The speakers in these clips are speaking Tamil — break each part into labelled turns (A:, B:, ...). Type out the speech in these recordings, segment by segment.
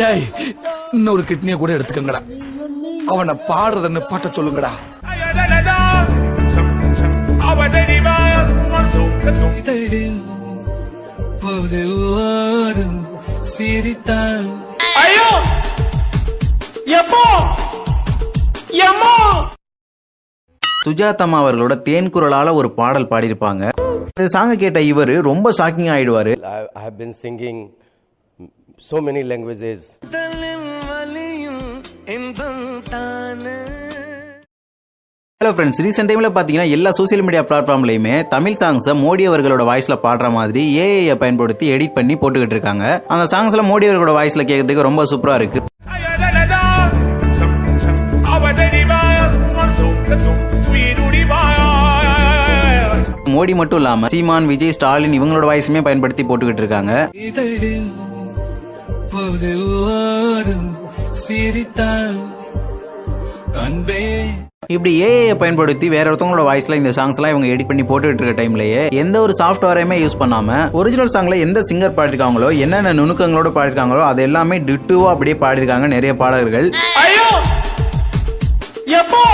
A: டேய் இன்னொரு கிட்னிய கூட எடுத்துக்கங்கடா. அவனை பாடுறதுன்னு பாட்ட சொல்லுங்கடா.
B: ஒரு வாரம் சிரித்தாள்
A: ஐயோ எப்போ எம்மோ
C: சுஜாதம்மா அவர்களோட தேன் குரலால ஒரு பாடல் பாடியிருப்பாங்க. இந்த சாங்க கேட்ட இவரு ரொம்ப ஷாக்கிங் ஆயிடுவாரு.
D: Have been singing so many languages.
C: Hello friends recent டைம்ல பாத்தீங்கன்னா எல்லா சோசியல் மீடியா பிளாட்ஃபார்ம்லயுமே தமிழ் சாங்ஸை மோடி அவர்களோட வாய்ஸ்ல பாடுற மாதிரி ஏஐ பயன்படுத்தி எடிட் பண்ணி போட்டுக்கிட்டு இருக்காங்க. அந்த சாங்ஸ்ல மோடி அவர்களோட வாய்ஸ்ல கேட்கறதுக்கு ரொம்ப சூப்பரா இருக்கு. மோடி மட்டும் இல்லாம சீமான் விஜய் ஸ்டாலின் இவங்களோட வாய்ஸுமே பயன்படுத்தி போட்டுக்கிட்டு இருக்காங்க.
B: ஒரு வாரம் சிரித்தாள் அன்பே.
C: இப்படி ஏஐ பயன்படுத்தி வேற ஒருத்தவங்களோட வாய்ஸ்ல இந்த சாங்ஸ் எல்லாம் இவங்க எடிட் பண்ணி போட்டுட்டு இருக்க டைம்லயே எந்த ஒரு சாஃப்ட்வேரையுமே யூஸ் பண்ணாம ஒரிஜினல் சாங்ல எந்த சிங்கர் பாடிருக்காங்களோ என்னென்ன நுணுக்கங்களோட பாடிருக்காங்களோ அது எல்லாமே டிட்டுவா அப்படியே பாடிருக்காங்க நிறைய பாடகர்கள்.
A: ஐயோ! எப்போ?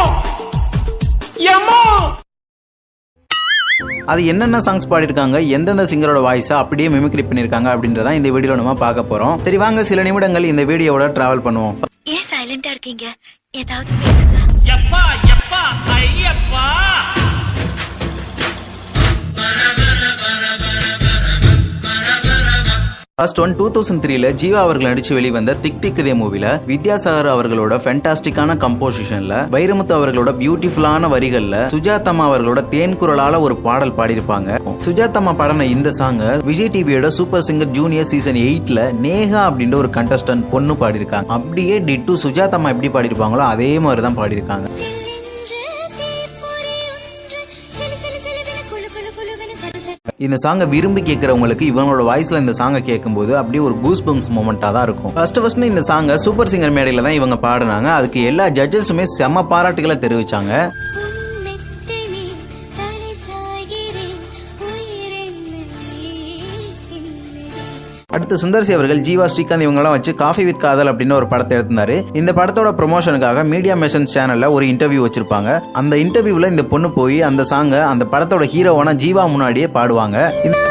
A: எம்மோ
C: அது என்னென்ன சாங்ஸ் பாடிருக்காங்க எந்தெந்த சிங்கரோட வாய்ஸை அப்படியே மிமிக்ரி பண்ணிருக்காங்க அப்படின்றத இந்த வீடியோல நம்ம பார்க்க போறோம். சரி வாங்க சில நிமிடங்கள் இந்த வீடியோவோட டிராவல் பண்ணுவோம்.
E: ஏன் சைலண்டா இருக்கீங்க? ஏதாவது பேசுங்க
C: ஃபர்ஸ்ட் ஒன் டூ தௌசண்ட் த்ரீல ஜீவா அவர்கள் நடிச்சு வெளிவந்த திக் திக் இதே மூவில வித்யாசாகர் அவர்களோட ஃபென்டாஸ்டிக்கான கம்போசிஷன்ல வைரமுத்து அவர்களோட பியூட்டிஃபுல்லான வரிகள்ல சுஜாதம்மா அவர்களோட தேன் குரலால ஒரு பாடல் பாடியிருப்பாங்க. சுஜாதம்மா பாடின இந்த சாங் விஜய் டிவியோட சூப்பர் சிங்கர் ஜூனியர் சீசன் எயிட்ல நேகா அப்படின்ற ஒரு கண்டஸ்டன்ட் பொண்ணு பாடியிருக்காங்க. அப்படியே டிட்டு சுஜாதம்மா எப்படி பாடியிருப்பாங்களோ அதே மாதிரி தான் பாடியிருக்காங்க. இந்த சாங்கை விரும்பி கேட்குறவங்களுக்கு இவங்களோட வாய்ஸில் இந்த சாங்கை கேட்கும்போது அப்படியே ஒரு கூஸ் பம்ஸ் மூமெண்ட்டாக தான் இருக்கும். ஃபர்ஸ்ட் ஃபர்ஸ்ட் இந்த சாங்கை சூப்பர் சிங்கர் மேடையில் தான் இவங்க பாடினாங்க. அதுக்கு எல்லா ஜட்ஜஸுமே செம பாராட்டுகளை தெரிவிச்சாங்க. அடுத்து சுந்தர்சி அவர்கள் ஜீவா ஸ்ரீகாந்த் இவங்கெல்லாம் வச்சு காஃபி வித் காதல் அப்படின்னு ஒரு படத்தை எடுத்திருந்தாரு. இந்த படத்தோட ப்ரொமோஷனுக்காக மீடியா மெஷன் சேனல்ல ஒரு இன்டர்வியூ வச்சிருப்பாங்க. அந்த இன்டர்வியூல இந்த பொண்ணு போய் அந்த சாங்கை அந்த படத்தோட ஹீரோவான ஜீவா முன்னாடியே பாடுவாங்க. இந்த-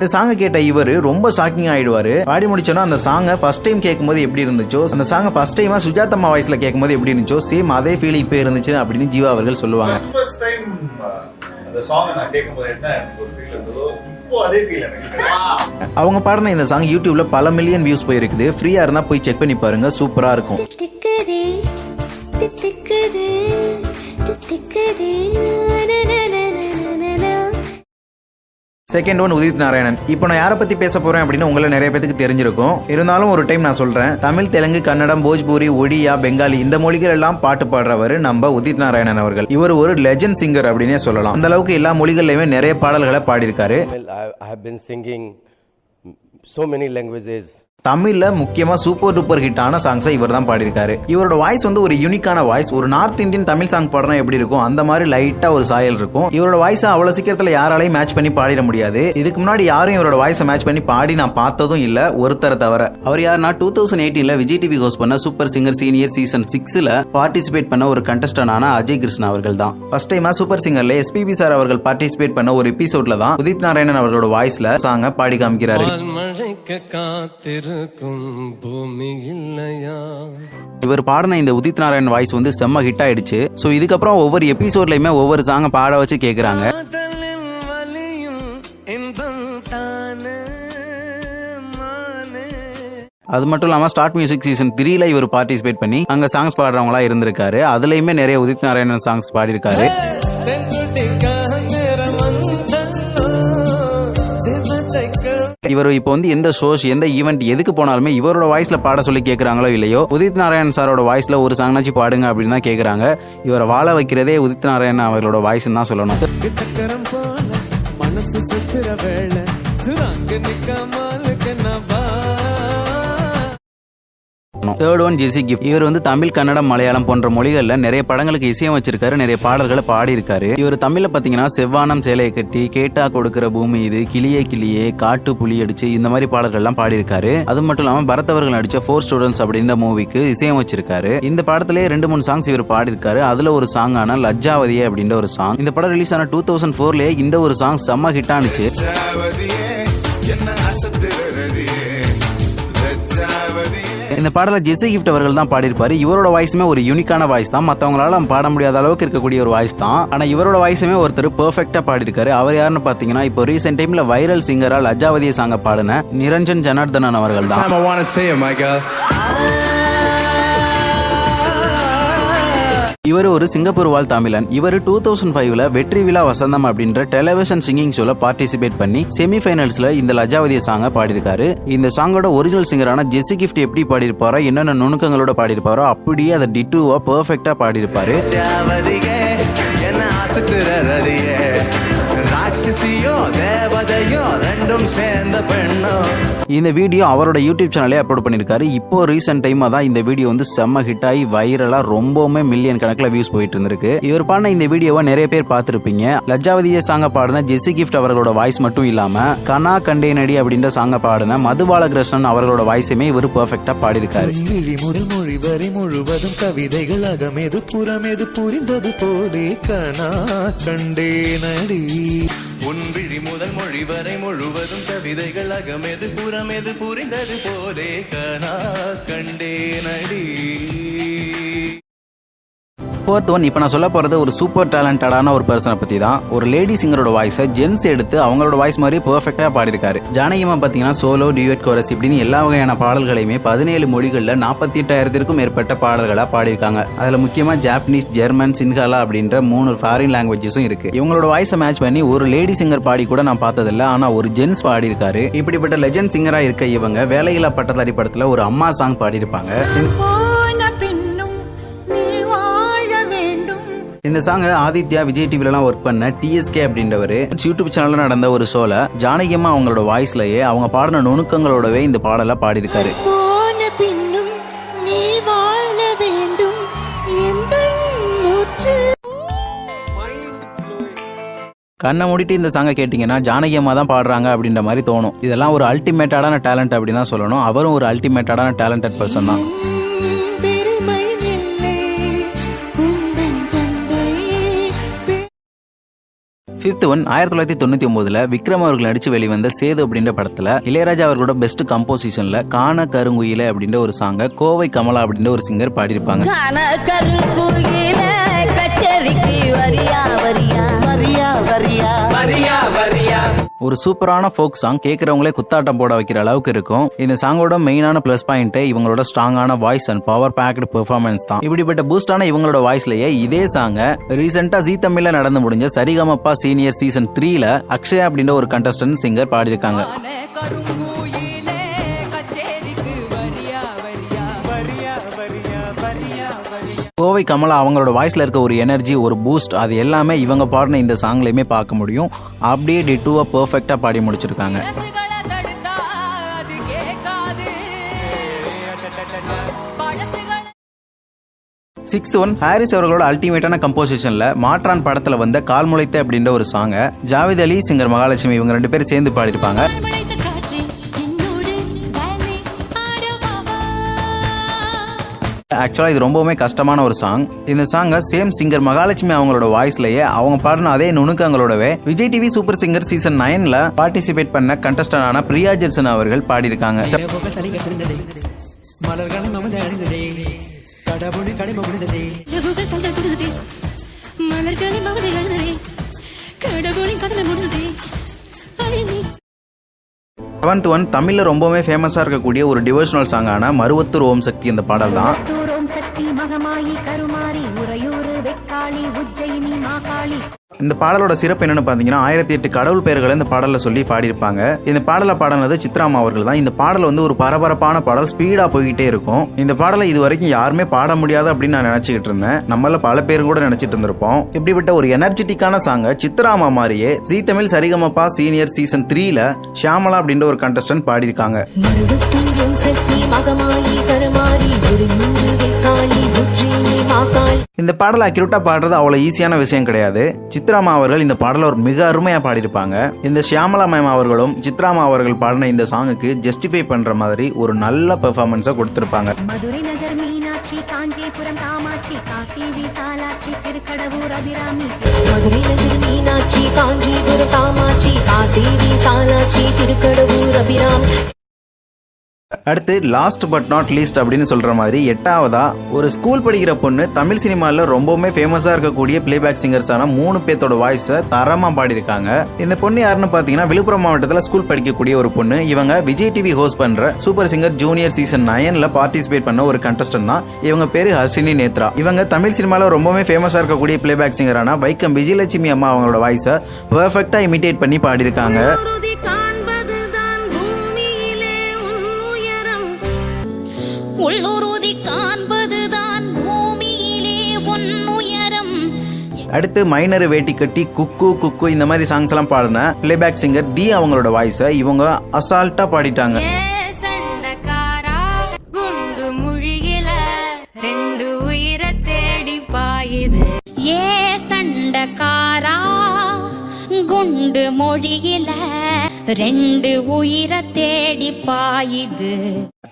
C: இந்த சாங்கை கேட்ட இவரு ரொம்ப ஷாக்கிங் ஆயிடுவாரு. பாடி முடிச்சோன்னா அந்த சாங்கை ஃபர்ஸ்ட் டைம் கேட்கும்போது எப்படி இருந்துச்சோ அந்த சாங்கை ஃபர்ஸ்ட் டைமா சுஜாதம்மா வாய்ஸ்ல கேட்கும்போது எப்படி இருந்துச்சோ சேம் அதே ஃபீல் இப்போ இருந்துச்சு அப்படின்னு ஜீவா அவர்கள் சொல்லுவாங்க.
F: அந்த சாங் நான் கேட்கும்போது என்ன எனக்கு ஒரு ஃபீல் இருந்ததோ இப்போ அதே ஃபீல் எனக்கு.
C: அவங்க பாடின இந்த சாங் யூடியூப்ல பல மில்லியன் வியூஸ் போயிருக்குது. ஃப்ரீயா இருந்தா போய் செக் பண்ணி பாருங்க சூப்பரா இருக்கும்.
E: திக்குதே திக்குதே திக்குதே
C: செகண்ட் ஒன் உதித் நாராயணன் இப்போ நான் யாரை பத்தி பேச போறேன் அப்படின்னு உங்களை நிறைய பேத்துக்கு தெரிஞ்சிருக்கும். இருந்தாலும் ஒரு டைம் நான் சொல்றேன். தமிழ் தெலுங்கு கன்னடம் போஜ்பூரி ஒடியா பெங்காலி இந்த மொழிகள் எல்லாம் பாட்டு பாடுறவர் நம்ம உதித் நாராயணன் அவர்கள். இவர் ஒரு லெஜண்ட் சிங்கர் அப்படின்னே சொல்லலாம். அந்த அளவுக்கு எல்லா மொழிகள்லயுமே நிறைய பாடல்களை பாடியிருக்காரு.
D: Well, I, I so many languages.
C: தமிழ்ல முக்கியமா சூப்பர் டூப்பர் ஹிட்டான சாங்ஸை இவர் தான் பாடியிருக்காரு. இவரோட வாய்ஸ் வந்து ஒரு யூனிக்கான வாய்ஸ் ஒரு நார்த் இந்தியன் தமிழ் சாங் பாடினா எப்படி இருக்கும்? அந்த மாதிரி லைட்டா ஒரு சாயல் இருக்கும். இவரோட வாய்ஸை அவ்வளவு சீக்கிரத்துல யாராலையும் மேட்ச் பண்ணி பாடிட முடியாது. இதுக்கு முன்னாடி யாரும் இவரோட வாய்ஸை மேட்ச் பண்ணி பாடி நான் பார்த்ததும் இல்ல ஒருத்தரை தவிர. அவர் யாருன்னா டூ தௌசண்ட் எயிட்டீன்ல விஜய் டிவி ஹோஸ்ட் பண்ண சூப்பர் சிங்கர் சீனியர் சீசன் சிக்ஸ்ல பார்ட்டிசிபேட் பண்ண ஒரு கண்டஸ்டன்டான அஜய் கிருஷ்ணா அவர்கள் தான் ஃபர்ஸ்ட் டைமா சூப்பர் சிங்கர்ல எஸ்பிபி சார் அவர்கள் பார்ட்டிசிபேட் பண்ண ஒரு எபிசோட்ல தான் உதித் நாராயணன் அவர்களோட வாய்ஸ்ல சாங்க பாடி காமிக்கிறாரு.
B: பூமி இல்லையா?
C: இவர் பாடின இந்த உதித் நாராயண் வாய்ஸ் வந்து செம்ம ஹிட் ஆயிடுச்சு. ஸோ இதுக்கப்புறம் ஒவ்வொரு எபிசோட்லயுமே ஒவ்வொரு சாங்கை பாட வச்சு கேட்குறாங்க அது மட்டும் இல்லாம ஸ்டார்ட் மியூசிக் சீசன் த்ரீல இவர் பார்ட்டிசிபேட் பண்ணி அங்க சாங்ஸ் பாடுறவங்களா இருந்திருக்காரு. அதுலயுமே நிறைய உதித் நாராயணன் சாங்ஸ் பாடியிருக்காரு. இவர் இப்போ வந்து எந்த ஷோஸ் எந்த ஈவெண்ட் எதுக்கு போனாலுமே இவரோட வாய்ஸ்ல பாட சொல்லி கேட்கறாங்களோ இல்லையோ உதித் நாராயண் சாரோட வாய்ஸ்ல ஒரு சாங்னாச்சு பாடுங்க அப்படின்னு தான் கேட்கறாங்க இவரை வாழ வைக்கிறதே உதித் நாராயண் அவர்களோட வாய்ஸ் தான் சொல்லணும்.
B: மனசு சுத்துற வேளை
C: தேர்ட் ஒன் ஜிசி கிஃப்ட் இவர் வந்து தமிழ் கன்னடம் மலையாளம் போன்ற மொழிகள்ல நிறைய படங்களுக்கு இசையம் வச்சிருக்காரு நிறைய பாடல்களை பாடி இருக்காரு இவர் தமிழ்ல பாத்தீங்கன்னா செவ்வானம் சேலையை கட்டி கேட்டா கொடுக்கிற பூமி இது கிளியே கிளியே காட்டு புலி அடிச்சு இந்த மாதிரி பாடல்கள் எல்லாம் பாடியிருக்காரு. அது மட்டும் இல்லாம பரத்தவர்கள் நடிச்ச ஃபோர் ஸ்டூடெண்ட்ஸ் அப்படின்ற மூவிக்கு இசையம் வச்சிருக்காரு இந்த படத்திலே ரெண்டு மூணு சாங்ஸ் இவர் பாடியிருக்காரு. அதுல ஒரு சாங் ஆன லஜ்ஜாவதியே அப்படின்ற ஒரு சாங் இந்த படம் ரிலீஸ் ஆன டூ தௌசண்ட் ஃபோர்லயே இந்த ஒரு சாங் செம்ம ஹிட் ஆனிச்சு.
G: என்ன அசத்துறதியே
C: இந்த பாடல ஜெசி கிஃப்ட் அவர்கள் தான் பாடியிருப்பாரு. இவரோட வாய்ஸுமே ஒரு யூனிக்கான வாய்ஸ் தான். மற்றவங்களால பாட முடியாத அளவுக்கு இருக்கக்கூடிய ஒரு வாய்ஸ் தான். ஆனா இவரோட வாய்ஸுமே ஒருத்தர் பெர்ஃபெக்ட்டா பாடியிருக்காரு. அவர் யாருன்னு பாத்தீங்கன்னா இப்போ ரீசெண்ட் டைம்ல வைரல் சிங்கரால் அஜாவதிய சாங்க பாடின நிரஞ்சன் ஜனார்தனன் அவர்கள் தான். இவர் ஒரு சிங்கப்பூர் வாழ் தமிழன். இவர் டூ தௌசண்ட் ஃபைவ்ல வெற்றி விழா வசந்தம் அப்படின்ற டெலிவிஷன் சிங்கிங் ஷோல பார்ட்டிசிபேட் பண்ணி செமி ஃபைனல்ஸ்ல இந்த லஜாவதிய சாங்க பாடியிருக்காரு. இந்த சாங்கோட ஒரிஜினல் சிங்கரான ஜெஸ்ஸி கிஃப்ட் எப்படி பாடியிருப்பாரோ என்னென்ன நுணுக்கங்களோட பாடியிருப்பாரோ அப்படியே அதை டிட்டுவா பர்ஃபெக்டா பாடியிருப்பாரு.
B: ராட்சசியோ தேவதையோ ரெண்டும் சேர்ந்த பெண்ணோ.
C: இந்த வீடியோ அவரோட யூடியூப் சேனலே அப்லோட் பண்ணியிருக்காரு இப்போ ரீசெண்ட் டைமா தான் இந்த வீடியோ வந்து செம்ம ஹிட் ஆகி வைரலா ரொம்பவுமே மில்லியன் கணக்கில் வியூஸ் போயிட்டு இருந்திருக்கு. இவர் பாடின இந்த வீடியோவை நிறைய பேர் பார்த்திருப்பீங்க. லஜ்ஜாவதிய சாங்க பாடின ஜெசி கிஃப்ட் அவர்களோட வாய்ஸ் மட்டும் இல்லாம கனா கண்டேனடி அப்படின்ற சாங்க பாடின மது பாலகிருஷ்ணன் அவர்களோட வாய்ஸுமே இவர் பெர்ஃபெக்டா பாடியிருக்காரு.
H: முதல் மொழி வரை முழுவதும் கவிதைகள் அகமெது புறமெது புரிந்தது போலே கனா கண்டேனடி உன் விழி முதல் மொழி வரை முழுவதும் கவிதைகள் அகமெது புறமெது புரிந்தது போலே கனா கண்டேனடி.
C: ஃபோர்த் ஒன் இப்போ நான் சொல்ல போகிறது ஒரு சூப்பர் டேலண்டடான ஒரு பர்சனை பற்றி தான் ஒரு லேடி சிங்கரோட வாய்ஸை ஜென்ஸ் எடுத்து அவங்களோட வாய்ஸ் மாதிரி பர்ஃபெக்டாக பாடியிருக்காரு. ஜானகிமா பார்த்தீங்கன்னா சோலோ டியூட் கோரஸ் இப்படின்னு எல்லா வகையான பாடல்களையுமே பதினேழு மொழிகளில் நாற்பத்தி எட்டாயிரத்திற்கும் மேற்பட்ட பாடல்களாக பாடியிருக்காங்க. அதில் முக்கியமாக ஜாப்பனீஸ் ஜெர்மன் சின்ஹாலா அப்படின்ற மூணு ஃபாரின் லாங்குவேஜஸும் இருக்கு. இவங்களோட வாய்ஸை மேட்ச் பண்ணி ஒரு லேடி சிங்கர் பாடி கூட நான் பார்த்ததில்ல. ஆனால் ஒரு ஜென்ஸ் பாடியிருக்காரு. இப்படிப்பட்ட லெஜண்ட் சிங்கராக இருக்க இவங்க வேலையில்லா பட்டதாரி படத்தில் ஒரு அம்மா சாங் பாடியிருப்பாங்க. இந்த சாங் ஆதித்யா விஜய் டிவிலலாம் ஒர்க் பண்ண டிஎஸ்கே அப்படின்றவர். யூடியூப் சேனல்ல நடந்த ஒரு ஷோல ஜானகியம்மா அவங்களோட வாய்ஸ்லயே அவங்க பாடின நுணுக்கங்களோடவே இந்த பாடலை பாடியிருக்காரு. கண்ணை மூடிட்டு இந்த சாங்கை கேட்டிங்கன்னா ஜானகியம்மா தான் பாடுறாங்க அப்படின்ற மாதிரி தோணும். இதெல்லாம் ஒரு அல்டிமேட்டடான டேலண்ட் அப்படின்னு தான் சொல்லணும். அவரும் ஒரு அல்டிமேட்டடான டேலண்டட் பர்சன் தான். ஃபிஃப்த் ஒன் ஆயிரத்தி தொள்ளாயிரத்தி தொண்ணூத்தி ஒன்பதுல விக்ரம் அவர்கள் நடிச்சு வெளிவந்த சேது அப்படின்ற படத்துல இளையராஜா அவர்களோட பெஸ்ட் கம்போசிஷன்ல காண கருங்குயில அப்படின்ற ஒரு சாங்க கோவை கமலா அப்படின்ற ஒரு சிங்கர் பாடியிருப்பாங்க. ஒரு சூப்பரான ஃபோக் சாங் கேட்கறவங்களே குத்தாட்டம் போட வைக்கிற அளவுக்கு இருக்கும். இந்த சாங்கோட மெயினான ப்ளஸ் பாயிண்ட் இவங்களோட ஸ்ட்ராங்கான voice and power packed performance தான். இப்படிப்பட்ட பூஸ்டான இவங்களோட வாய்ஸ்லயே இதே சாங்க ரீசெண்டா ஜி தமிழ்ல நடந்து முடிஞ்ச சரிகமப்பா சீனியர் சீசன் த்ரீல அக்ஷயா அப்படின்ற ஒரு கண்டஸ்டன்ட் சிங்கர் பாடியிருக்காங்க. கோவை கமலா அவங்களோட வாய்ஸ்ல இருக்க ஒரு எனர்ஜி ஒரு பூஸ்ட் அது எல்லாமே இவங்க பாடின இந்த சாங்லயுமே பார்க்க முடியும். அப்படியே டிட்டுவா பெர்ஃபெக்டா பாடி முடிச்சிருக்காங்க. சிக்ஸ்த் ஒன் ஹாரிஸ் அவர்களோட அல்டிமேட்டான கம்போசிஷன்ல மாற்றான் படத்துல வந்த கால் முளைத்த அப்படின்ற ஒரு சாங்க ஜாவித் அலி சிங்கர் மகாலட்சுமி இவங்க ரெண்டு பேரும் சேர்ந்து பாடியிருப்பாங்க. ஆக்சுவலா இது ரொம்பவுமே கஷ்டமான ஒரு சாங் இந்த சாங்க சேம் சிங்கர் மகாலட்சுமி அவங்களோட வாய்ஸ்லயே அவங்க பாடின அதே நுணுக்கங்களோடவே Vijay TV super singer season நைன்ல பார்ட்டிசிபேட் பண்ண கண்டஸ்டன்டான பிரியா ஜெர்சன் அவர்கள் பாடியிருக்காங்க.
E: மலர்களை எழுததே கடவுளின் கடமை முடிந்ததே
C: செவன்த் ஒன் தமிழில் ரொம்பவே ஃபேமஸாக இருக்கக்கூடிய ஒரு டிவோஷனல் சாங்கான மருவத்தூர் ஓம் சக்தி இந்த பாடல் தான்.
E: தூரம் சக்தி மகமாயி கருமாரி உறையூர் வெக்காளி உஜ்ஜயினி மாகாளி.
C: இந்த பாடலோட சிறப்பு என்னன்னு பாத்தீங்கன்னா ஆயிரத்தி எட்டு கடவுள் பெயர்களை இந்த பாடலில் சொல்லி பாடியிருப்பாங்க. இந்த பாடலை பாடினது சித்ராமா அவர்கள் தான். இந்த பாடல் வந்து ஒரு பரபரப்பான பாடல் ஸ்பீடா போய்கிட்டே இருக்கும். இந்த பாடலை இது வரைக்கும் யாருமே பாட முடியாது அப்படின்னு நான் நினைச்சுக்கிட்டு இருந்தேன். நம்மள பல பேர் கூட நினைச்சிட்டு இருந்திருப்போம். இப்படிப்பட்ட ஒரு எனர்ஜெட்டிக்கான சாங்க சித்ராமா மாதிரியே Zee Tamil Saregamapa senior season த்ரீல ஷியாமலா அப்படின்ற ஒரு கண்டஸ்டன்ட் பாடியிருக்காங்க. இந்த பாடலை அக்யூரேட்டா பாடுறது அவ்வளவு ஈஸியான விஷயம் கிடையாது. சித்ராமா அவர்கள் இந்த பாடலை ஒரு மிக அருமையா பாடியிருப்பாங்க. இந்த ஷியாமலா மேம் அவர்களும் சித்ராமா அவர்கள் பாடின இந்த சாங்குக்கு ஜஸ்டிஃபை பண்ற மாதிரி ஒரு நல்ல பெர்ஃபார்மன்ஸை கொடுத்திருப்பாங்க.
E: மதுரை நகர் மீனாட்சி காஞ்சிபுரம் காமாட்சி காசி விசாலாட்சி திருக்கடவூர் அபிராமி. மதுரை நகர் மீனாட்சி காஞ்சிபுரம் காமாட்சி காசி விசாலாட்சி திருக்கடவூர் அபிராமி.
C: அடுத்து லாஸ்ட் பட் நாட் லீஸ்ட் அப்படின்னு சொல்ற மாதிரி எட்டாவதா ஒரு ஸ்கூல் படிக்கிற பொண்ணு தமிழ் சினிமாவில் ரொம்பவுமே ஃபேமஸா இருக்கக்கூடிய பிளேபேக் சிங்கர்ஸான மூணு பேர்த்தோட வாய்ஸை தரமா பாடியிருக்காங்க. இந்த பொண்ணு யாருன்னு பாத்தீங்கன்னா விழுப்புரம் மாவட்டத்தில் ஸ்கூல் படிக்கக்கூடிய ஒரு பொண்ணு. இவங்க விஜய் டிவி ஹோஸ்ட் பண்ற சூப்பர் சிங்கர் ஜூனியர் சீசன் நயனில் பார்ட்டிசிபேட் பண்ண ஒரு கண்டஸ்டன் தான். இவங்க பேரு ஹர்ஷினி நேத்ரா. இவங்க தமிழ் சினிமாவில் ரொம்பவுமே ஃபேமஸா இருக்கக்கூடிய பிளேபேக் சிங்கரான வைக்கம் விஜயலட்சுமி அம்மா அவங்களோட வாய்ஸை பெர்ஃபெக்டா இமிடேட் பண்ணி பாடியிருக்காங்க.
E: உள்ளுறுதி காண்பதுதான் பூமியிலே உன் உயரம்
C: அடுத்து மைனர் வேட்டி கட்டி குக்கு குக்கு இந்த மாதிரி சாங்ஸ் எல்லாம் பாடின பிளேபேக் சிங்கர் தி அவங்களோட வாய்ஸை இவங்க அசால்ட்டா பாடிட்டாங்க.
I: சண்டக்காரா குண்டு முழுகில ரெண்டு உயிரை தேடி பாயுது.
E: ஏ சண்டக்காரா குண்டு மொழியில ரெண்டு உயிரை தேடி பாயுது.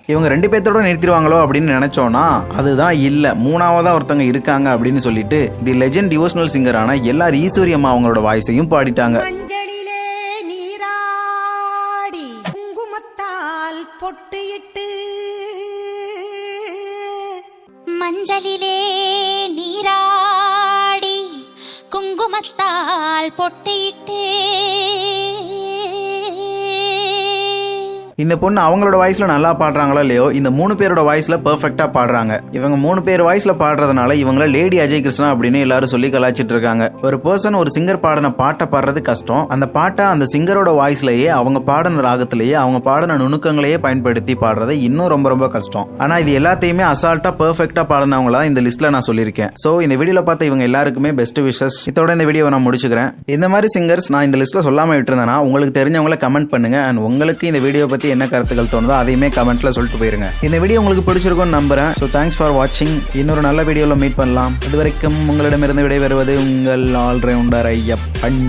C: இவங்க ரெண்டு பேர்த்தோட நிறுத்திடுவாங்களோ அப்படின்னு நினைச்சோம்னா அதுதான் இல்ல. மூணாவதா ஒருத்தவங்க இருக்காங்க அப்படின்னு சொல்லிட்டு தி லெஜெண்ட் டிவோஷனல் சிங்கரான எல்லார் ஈஸ்வரி அம்மா அவங்களோட வாய்ஸையும் பாடிட்டாங்க.
E: மஞ்சளிலே நீராடி குங்குமத்தால் பொட்டியிட்டு. மஞ்சளிலே நீராடி குங்குமத்தால் பொட்டியிட்டு.
C: இந்த பொண்ணு அவங்களோட வாய்ஸ்ல நல்லா பாடுறாங்களோ இல்லையோ? இந்த மூணு பேரோட வாய்ஸ்ல பெர்ஃபெக்டா பாடுறாங்க. இவங்க மூணு பேர் வாய்ஸ்ல பாடுறதுனால இவங்கள லேடி அஜய் கிருஷ்ணா அப்படின்னு எல்லாரும் சொல்லி கலாச்சிட்டு இருக்காங்க. ஒரு பர்சன் ஒரு சிங்கர் பாடின பாட்டை பாடுறது கஷ்டம். அந்த பாட்டை அந்த சிங்கரோட வாய்ஸ்லயே அவங்க பாடின ராகத்திலேயே அவங்க பாடின நுணுக்கங்களையே பயன்படுத்தி பாடுறது இன்னும் ரொம்ப ரொம்ப கஷ்டம். ஆனா இது எல்லாத்தையுமே அசால்ட்டா பெர்ஃபெக்ட்டா பாடினவங்கள இந்த லிஸ்ட்ல நான் சொல்லியிருக்கேன். சோ இந்த வீடியோல பார்த்த இவங்க எல்லாருக்குமே பெஸ்ட் விஷஸ் இதோட இந்த வீடியோ நான் முடிச்சுக்கிறேன். இந்த மாதிரி சிங்கர்ஸ் நான் இந்த லிஸ்ட்ல சொல்லாம விட்டுருந்தேன்னா உங்களுக்கு தெரிஞ்சவங்களை கமெண்ட் பண்ணுங்க. அண்ட் உங்களுக்கு இந்த வீடியோ பத்தி என்ன கருத்துக்கள் தோணுதோ அதையுமே கமெண்ட்ல சொல்லிட்டு போயிருங்க. இந்த வீடியோ உங்களுக்கு பிடிச்சிருக்கும்னு நம்புறேன். ஸோ தேங்க்ஸ் ஃபார் வாட்சிங் இன்னொரு நல்ல வீடியோவில் மீட் பண்ணலாம். இது வரைக்கும் உங்களிடமிருந்து விடைபெறுவது உங்கள் ஆல்ரவுண்டர் ஐயப்பன்.